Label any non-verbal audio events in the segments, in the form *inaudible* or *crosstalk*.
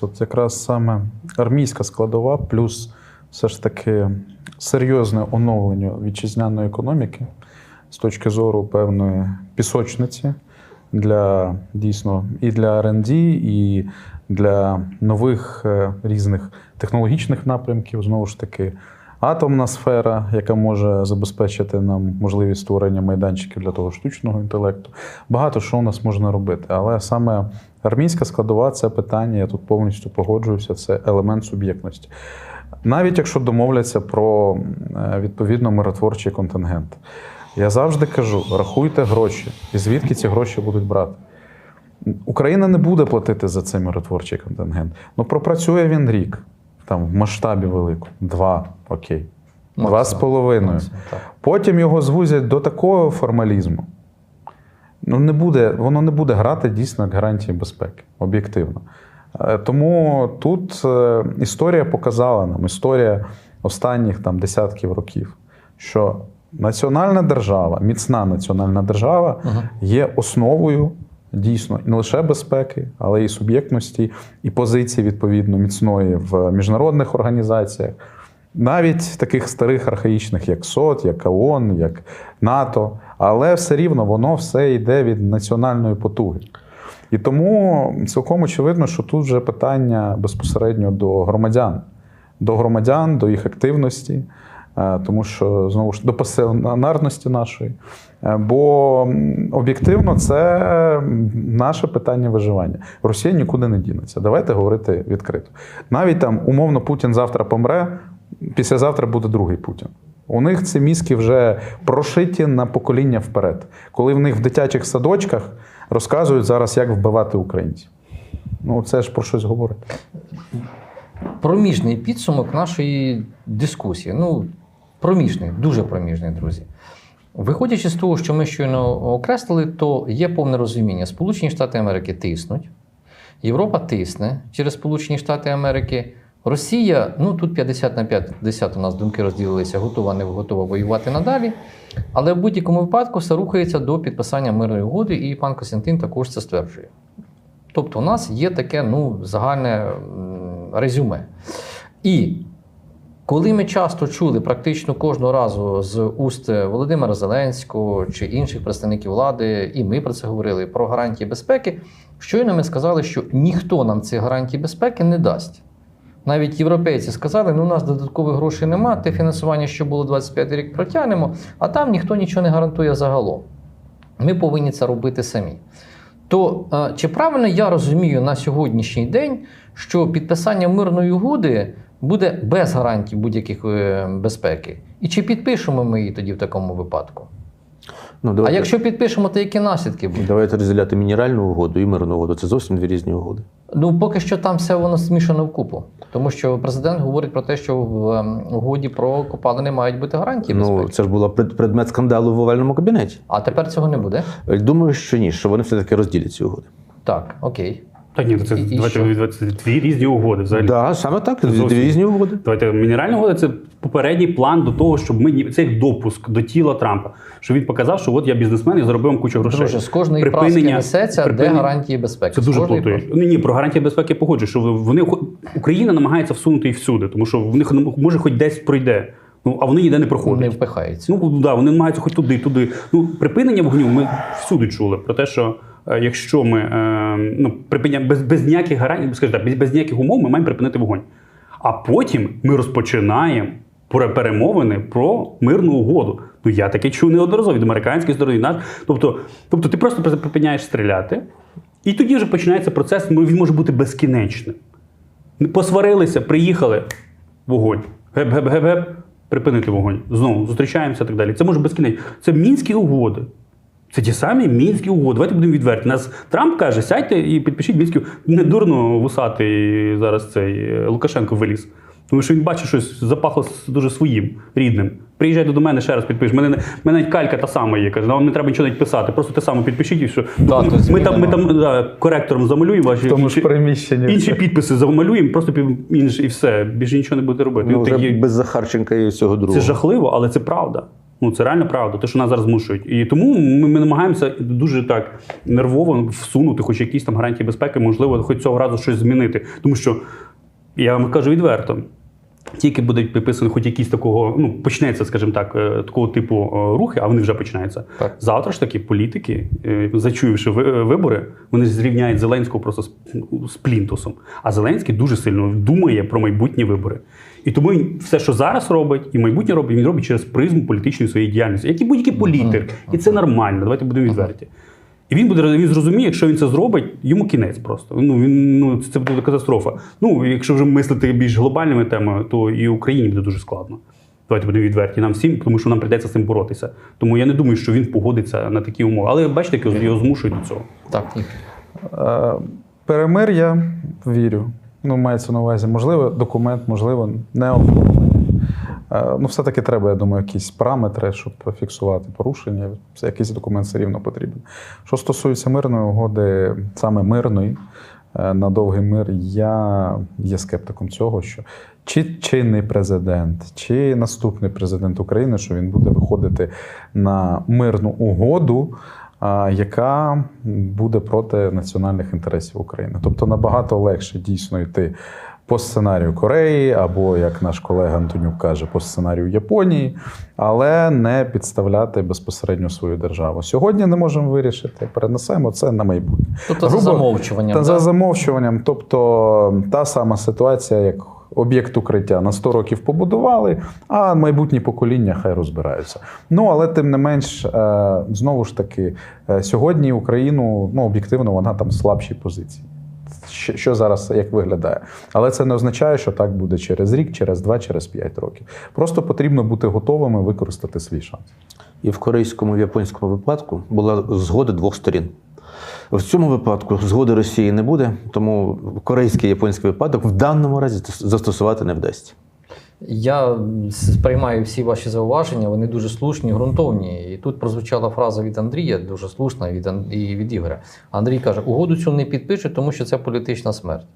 От якраз саме армійська складова, плюс все ж таки серйозне оновлення вітчизняної економіки з точки зору певної пісочниці для дійсно і для R&D, і для нових е, різних технологічних напрямків. Знову ж таки, атомна сфера, яка може забезпечити нам можливість створення майданчиків для того штучного інтелекту. Багато що у нас можна робити, але саме армійська складова це питання, я тут повністю погоджуюся, це елемент суб'єктності. Навіть якщо домовляться про е, відповідно миротворчий контингент. Я завжди кажу: рахуйте гроші, і звідки ці гроші будуть брати. Україна не буде платити за цей миротворчий контингент. Ну пропрацює він рік, там в масштабі великому, два, окей, два з половиною. Потім його звузять до такого формалізму. Ну, не буде, воно не буде грати дійсно як гарантії безпеки, об'єктивно. Е, Тому тут е, історія показала нам, історія останніх там, десятків років, що національна держава, міцна національна держава є основою дійсно не лише безпеки, але і суб'єктності, і позиції відповідно міцної в міжнародних організаціях, навіть таких старих архаїчних, як СОТ, як ООН, як НАТО, але все рівно воно все йде від національної потуги. І тому цілком очевидно, що тут вже питання безпосередньо до громадян, до громадян, до їх активності, е, тому що знову ж до пасіонарності нашої. Е, Бо об'єктивно це наше питання виживання. Росія нікуди не дінеться. Давайте говорити відкрито. Навіть там умовно Путін завтра помре, післязавтра буде другий Путін. У них ці мізки вже прошиті на покоління вперед, коли в них в дитячих садочках розказують зараз, як вбивати українців. Ну, це ж про щось говорить. Проміжний підсумок нашої дискусії. Ну, проміжний, дуже проміжний, друзі. Виходячи з того, що ми щойно окреслили, то є повне розуміння. Сполучені Штати Америки тиснуть, Європа тисне через Сполучені Штати Америки. Росія, ну тут 50 на 50 у нас думки розділилися, готова, не готова воювати надалі. Але в будь-якому випадку все рухається до підписання мирної угоди, і пан Костянтин також це стверджує. Тобто, у нас є таке ну, загальне резюме. І коли ми часто чули практично кожного разу з уст Володимира Зеленського чи інших представників влади, і ми про це говорили, про гарантії безпеки, щойно ми сказали, що ніхто нам цих гарантій безпеки не дасть. Навіть європейці сказали, ну у нас додаткових грошей немає, те фінансування, що було 25 рік, протягнемо, а там ніхто нічого не гарантує загалом. Ми повинні це робити самі. То е, чи правильно я розумію на сьогоднішній день, що підписання мирної угоди буде без гарантій будь-яких е, безпеки? І чи підпишемо ми її тоді в такому випадку? Ну, А якщо підпишемо, то які наслідки будуть? давайте розділяти мінеральну угоду і мирну угоду. Це зовсім дві різні угоди. Ну, поки що там все воно змішано вкупу. Тому що президент говорить про те, що в ем, угоді про копалини мають бути гарантії безпеки. Ну, це ж була пред- предмет скандалу в овальному кабінеті. А тепер цього не буде? Думаю, що ні, що вони все-таки розділять ці угоди. Так, окей. Та ні, це І- і давайте що? дві різні угоди взагалі. Так, да, саме так, дві, дві різні угоди. Давайте мінеральна угода це попередній план до того, щоб ми це як допуск до тіла Трампа. Що він показав, що от я бізнесмен і заробив вам кучу грошей. Друже, з кожної праски Припинення- де гарантії безпеки. Це З дуже плутає. Ні, ні, про гарантії безпеки погоджую, що вони Україна намагається всунути їх всюди, тому що в них ну, може хоч десь пройде. Ну а вони ніде не проходять. Не впихається. Ну да, вони намагаються хоч туди, туди. Ну, припинення вогню ми всюди чули про те, що якщо ми е, ну, припиня без, без ніяких гарантій, скажімо без, без ніяких умов ми маємо припинити вогонь. А потім ми розпочинаємо перемовини про мирну угоду. Ну я таке чув неодноразово від американської сторони. Наш. Тобто, тобто ти просто припиняєш стріляти, і тоді вже починається процес, ну, він може бути безкінечним. Посварилися, приїхали, вогонь. Геп-геп-геп-геп, припинити вогонь. Знову зустрічаємося і так далі. Це може безкінечно. Це мінські угоди. Це ті самі мінські угоди. Давайте будемо відверті. Нас Трамп каже, сядьте і підпишіть мінські угоди. Не дурно вусатий зараз цей е, Лукашенко виліз. Тому що він бачить щось запахло с- дуже своїм, рідним. Приїжджай до мене ще раз підпиш. Мене, мене навіть калька та сама є. Каже, вам не треба нічого навіть писати. Просто те саме підпишіть і все. Да, ми, ми там, ми там да, коректором замалюємо ваші тому ж інші- приміщенні. інші підписи замалюємо, просто інше і все. Більше нічого не будете робити. Ну, Ну, вже такі- без Захарченка і всього Це жахливо, але це правда. Ну це реально правда, те, що нас зараз змушують. І тому ми, ми намагаємося дуже так нервово всунути, хоч якісь там гарантії безпеки, можливо, хоч цього разу щось змінити. Тому що я вам кажу відверто. Тільки будуть підписані хоч якісь такого, ну почнеться, скажімо так, е, такого типу е, рухи, а вони вже починаються. Так. Завтра ж таки політики, е, зачуявши ви- вибори, вони зрівняють Зеленського просто з, з плінтусом. А Зеленський дуже сильно думає про майбутні вибори. І тому він все, що зараз робить, і майбутнє робить, він робить через призму політичної своєї діяльності, як і будь-який політик. І це нормально. Давайте будемо відверті. І він буде він зрозуміє, якщо він це зробить, йому кінець просто. Ну він ну це буде катастрофа. Ну якщо вже мислити більш глобальними темами, то і Україні буде дуже складно. Давайте будемо відверті нам всім, тому що нам прийдеться з цим боротися. Тому я не думаю, що він погодиться на такі умови. Але бачите, як його- його змушують до цього. Так. Е, Перемир'я вірю. Ну, мається на увазі, можливо, документ, можливо, не оформлення. Е, Ну, все-таки треба, я думаю, якісь параметри, щоб фіксувати порушення. Якийсь документ все рівно потрібен. Що стосується мирної угоди, саме мирної, е, на довгий мир, я є скептиком цього, що чи чинний президент, чи наступний президент України, що він буде виходити на мирну угоду, яка буде проти національних інтересів України. Тобто набагато легше дійсно йти по сценарію Кореї, або, як наш колега Антонюк каже, по сценарію Японії, але не підставляти безпосередньо свою державу. Сьогодні не можемо вирішити, перенесемо це на майбутнє. Тобто за замовчуванням. Та за замовчуванням. Тобто та сама ситуація, як об'єкт укриття на 100 років побудували, а майбутні покоління хай розбираються. Ну але тим не менш, е, знову ж таки, е, сьогодні Україну ну об'єктивно вона там в слабшій позиції. Що зараз як виглядає? Але це не означає, що так буде через рік, через два, через п'ять років. Просто потрібно бути готовими використати свій шанс. І в корейському і в японському випадку була згода двох сторін. В цьому випадку згоди Росії не буде, тому корейський і японський випадок в даному разі застосувати не вдасться. Я сприймаю всі ваші зауваження, вони дуже слушні, ґрунтовні. І тут прозвучала фраза від Андрія, дуже слушна від, і від Ігоря. Андрій каже: угоду цю не підпишуть, тому що це політична смерть.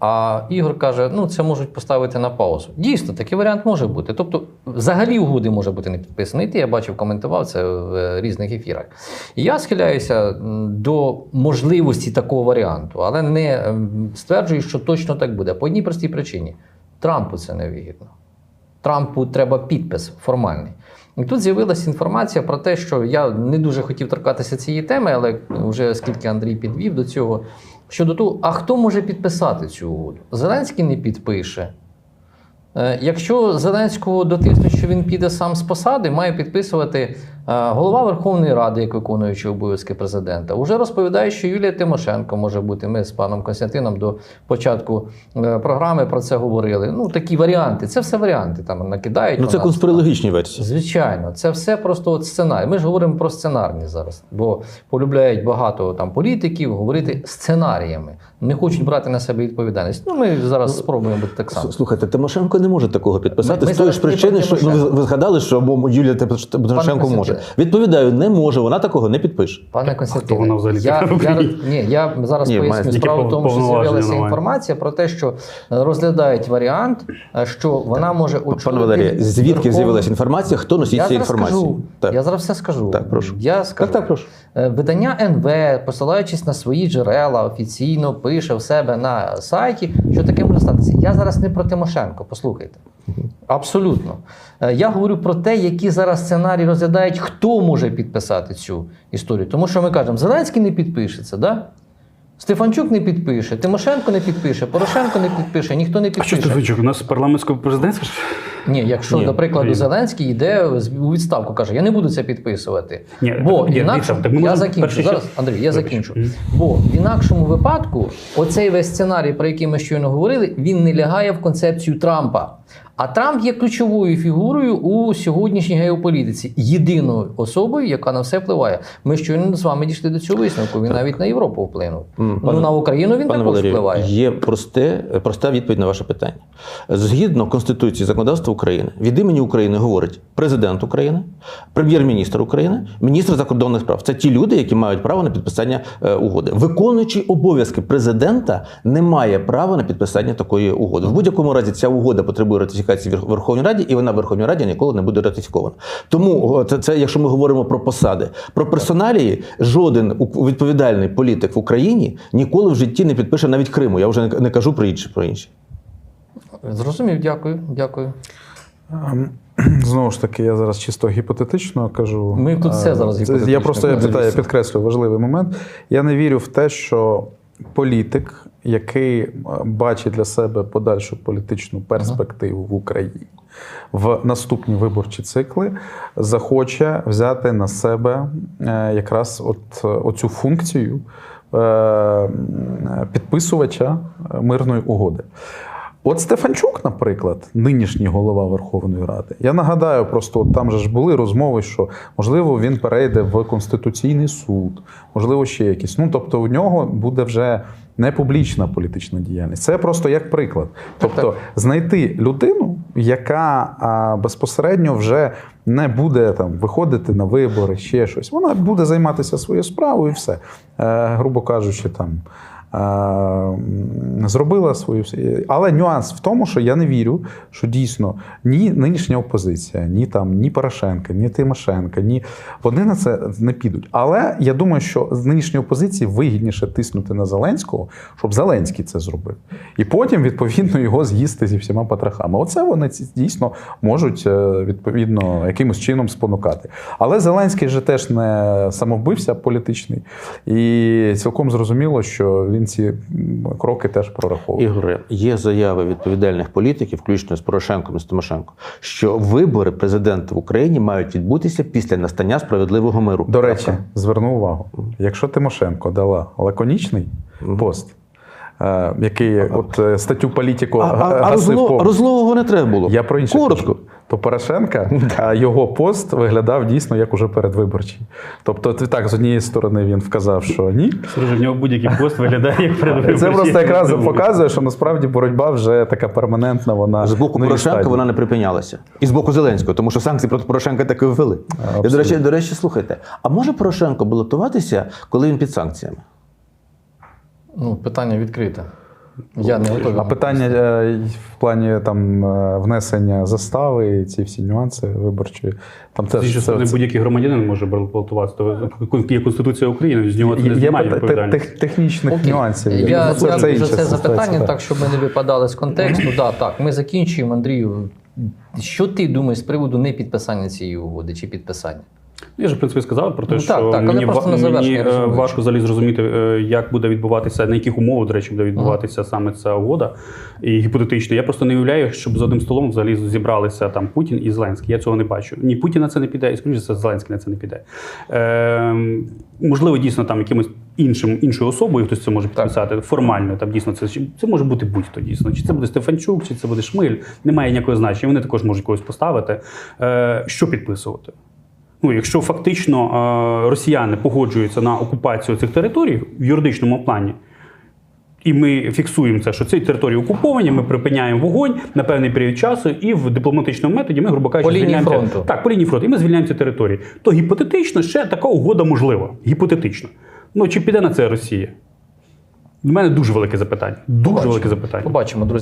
А Ігор каже, ну це можуть поставити на паузу. Дійсно, такий варіант може бути. Тобто, взагалі угоди може бути не підписаний. Ти я бачив, коментував це в е, різних ефірах. Я схиляюся до можливості такого варіанту, але не ем, стверджую, що точно так буде. По одній простій причині: Трампу це невигідно. Трампу треба підпис формальний. І тут з'явилася інформація про те, що я не дуже хотів торкатися цієї теми, але вже скільки Андрій підвів до цього. Щодо того, а хто може підписати цю угоду? Зеленський не підпише. Е, Якщо Зеленського дотиснуть, що він піде сам з посади, має підписувати голова Верховної Ради, як виконуючий обов'язки президента. Уже розповідає, що Юлія Тимошенко може бути. Ми з паном Константином до початку е, програми про це говорили. Ну, такі варіанти. Це все варіанти там накидають. Ну це конспірологічні версії. Звичайно, це все просто от сценарій. Ми ж говоримо про сценарні зараз, бо полюбляють багато там політиків говорити сценаріями. Не хочуть брати на себе відповідальність. Ну, ми зараз спробуємо бути так само. Слухайте, Тимошенко не може такого підписати Ми- ми з тої ж причини, що ну, ви, згадали, що Юлія Тимошенко може. Відповідаю, не може, вона такого не підпише. Пане Константине, вона взагалі я, я, ні, я зараз Ні, поясню справу в тому, що з'явилася інформація про те, що е, розглядають варіант, е, що вона може очолити... Пане Валерія, звідки Верховну- з'явилася інформація? Хто носить інформації? скажу. Так. Я зараз все скажу. Так, прошу. Я скажу. Так, так, прошу. Е, Видання НВ, посилаючись на свої джерела, офіційно пише в себе на сайті, що таке може статися. Я зараз не про Тимошенко, послухайте. Абсолютно. Е, Я говорю про те, які зараз сценарії розглядають, хто може підписати цю історію. Тому що ми кажемо, Зеленський не підпишеться, да? Стефанчук не підпише, Тимошенко не підпише, Порошенко не підпише, ніхто не підпише. А що. Стефанчук? У нас парламентсько президентська? Ні, якщо, Ні, до прикладу, Зеленський йде у відставку, каже, я не буду це підписувати. Ні, Бо так, ні, інакше так ми я можемо закінчу. перше Зараз, Андрій, я Вибач. закінчу. Мгм. Бо в інакшому випадку, оцей весь сценарій, про який ми щойно говорили, він не лягає в концепцію Трампа. А Трамп є ключовою фігурою у сьогоднішній геополітиці, єдиною особою, яка на все впливає. Ми щойно з вами дійшли до цього висновку. Він навіть на Європу вплинув. М, ну на Україну він також Валерію, впливає. є просте, проста відповідь на ваше питання. Згідно Конституції законодавства України. Від імені України говорить президент України, прем'єр-міністр України, міністр закордонних справ. Це ті люди, які мають право на підписання е, угоди. Виконуючий обов'язки президента не має права на підписання такої угоди. В будь-якому разі ця угода потребує ратифікації в Верховній Раді, і вона в Верховній Раді ніколи не буде ратифікована. Тому це, це якщо ми говоримо про посади, про персоналії, жоден відповідальний політик в Україні ніколи в житті не підпише навіть Криму. Я вже не, кажу про інші про інші. Зрозумів, дякую, дякую. Ем, *clears throat* Знову ж таки, я зараз чисто гіпотетично кажу. Ми тут все Е, зараз гіпотетично. Я просто я питаю, я підкреслю важливий момент. Я не вірю в те, що політик, який е, бачить для себе подальшу політичну перспективу в Україні в наступні виборчі цикли, захоче взяти на себе е, якраз от, е, оцю функцію підписувача мирної угоди. От Стефанчук, наприклад, нинішній голова Верховної Ради. Я нагадаю, просто от там же ж були розмови, що можливо він перейде в Конституційний суд, можливо, ще якісь. Ну тобто, у нього буде вже не публічна політична діяльність. Це просто як приклад. Тобто, так. знайти людину, яка а, безпосередньо вже не буде там виходити на вибори, ще щось. Вона буде займатися своєю справою і все. Е, грубо кажучи, там. Е, Зробила свою але нюанс в тому, що я не вірю, що дійсно ні нинішня опозиція, ні там ні Порошенка, ні Тимошенка, ні вони на це не підуть. Але я думаю, що з нинішньої опозиції вигідніше тиснути на Зеленського, щоб Зеленський це зробив, і потім відповідно його з'їсти зі всіма потрохами. Оце вони дійсно можуть е, відповідно якимось чином спонукати. Але Зеленський же теж не самовбився політичний, і цілком зрозуміло, що він ці кроки теж прораховує. Ігоре, є заяви відповідальних політиків, включно з Порошенком і з Тимошенко, що вибори президента в Україні мають відбутися після настання справедливого миру. До речі, зверну увагу: якщо Тимошенко дала лаконічний пост, е, який от е, статтю політику а, а, а гасив розло- розлового не треба було. Я про інше коротко. То Порошенка *laughs* а його пост виглядав дійсно як уже передвиборчий. Тобто, так з однієї сторони він вказав, що ні. Сережа, в нього будь-який пост виглядає як перед *laughs* Це просто якраз показує, що насправді боротьба вже така перманентна. Вона З боку Порошенка стадії. вона не припинялася. І з боку Зеленського, тому що санкції проти Порошенка так і ввели. І, до речі, до речі, слухайте, а може Порошенко балотуватися, коли він під санкціями? Ну, питання відкрите. Я не готовий. А питання е, в плані там е, внесення застави, і ці всі нюанси виборчої. Там теж це- сторони, це- будь-який громадянин може балотуватися. То є Конституція України, з нього це не знімає відповідальність. тех- технічних Окей. нюансів. Я Ну, це- це за це запитання, так. так, щоб ми не випадали з контексту. Да, так, ми закінчуємо, Андрію. Що ти думаєш з приводу не підписання цієї угоди чи підписання? Я ж в принципі сказав про те, Ну, що так, так, мені, ва- мені е, важко взагалі зрозуміти, е, як буде відбуватися, на яких умовах, до речі, буде відбуватися саме ця угода. І гіпотетично. Я просто не уявляю, щоб за одним столом взагалі зібралися там Путін і Зеленський. Я цього не бачу. Ні Путін на це не піде, і скоріше Зеленський на це не піде. Е, можливо, дійсно там якимось іншим іншою особою хтось це може підписати. Формально там дійсно це це може бути будь-хто дійсно. Чи це буде Стефанчук, чи це буде Шмиль. Немає ніякого значення. Вони також можуть когось поставити. Е, що підписувати? Ну, якщо фактично е, росіяни погоджуються на окупацію цих територій в юридичному плані, і ми фіксуємо це, що ці території окуповані, ми припиняємо вогонь на певний період часу, і в дипломатичному методі ми, грубо кажучи, звільняємося. фронту. Так, по лінії фронту, і ми звільняємо ці території. То гіпотетично ще така угода можлива. Гіпотетично. Ну чи піде на це Росія? У мене дуже велике запитання. Дуже Побачимо. велике запитання. Побачимо, друзі.